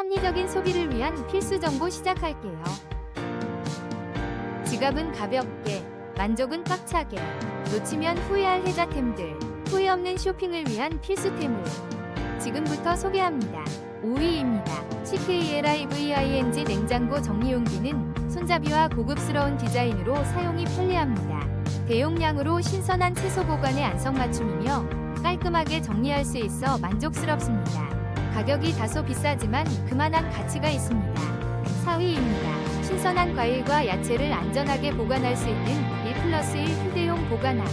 합리적인 소비를 위한 필수 정보 시작할게요. 지갑은 가볍게, 만족은 꽉차게, 놓치면 후회할 혜자템들, 후회 없는 쇼핑을 위한 필수템을 지금부터 소개합니다. 5위입니다. CKLIVING 냉장고 정리용기는 손잡이와 고급스러운 디자인으로 사용이 편리합니다. 대용량으로 신선한 채소 보관에 안성맞춤이며 깔끔하게 정리할 수 있어 만족스럽습니다. 가격이 다소 비싸지만 그만한 가치가 있습니다. 4위입니다. 신선한 과일과 야채를 안전하게 보관할 수 있는 1 플러스 1 휴대용 보관함.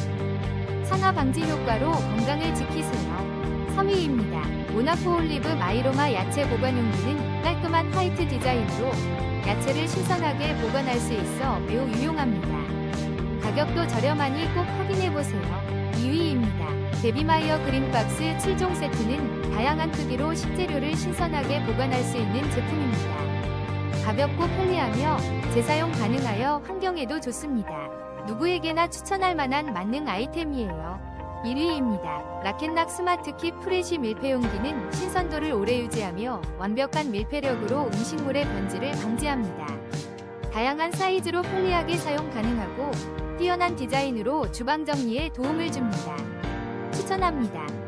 산화 방지 효과로 건강을 지키세요. 3위입니다. 모나코 올리브 마이로마 야채 보관 용기는 깔끔한 화이트 디자인으로 야채를 신선하게 보관할 수 있어 매우 유용합니다. 가격도 저렴하니 꼭 확인해보세요. 2위 입니다. 데비마이어 그린박스 7종 세트는 다양한 크기로 식재료를 신선하게 보관할 수 있는 제품입니다. 가볍고 편리하며 재사용 가능하여 환경에도 좋습니다. 누구에게나 추천할 만한 만능 아이템이에요. 1위입니다. 라켓락 스마트킵 프레시 밀폐용기는 신선도를 오래 유지하며 완벽한 밀폐력으로 음식물의 변질을 방지합니다. 다양한 사이즈로 편리하게 사용 가능하고 뛰어난 디자인으로 주방 정리에 도움을 줍니다. 추천합니다.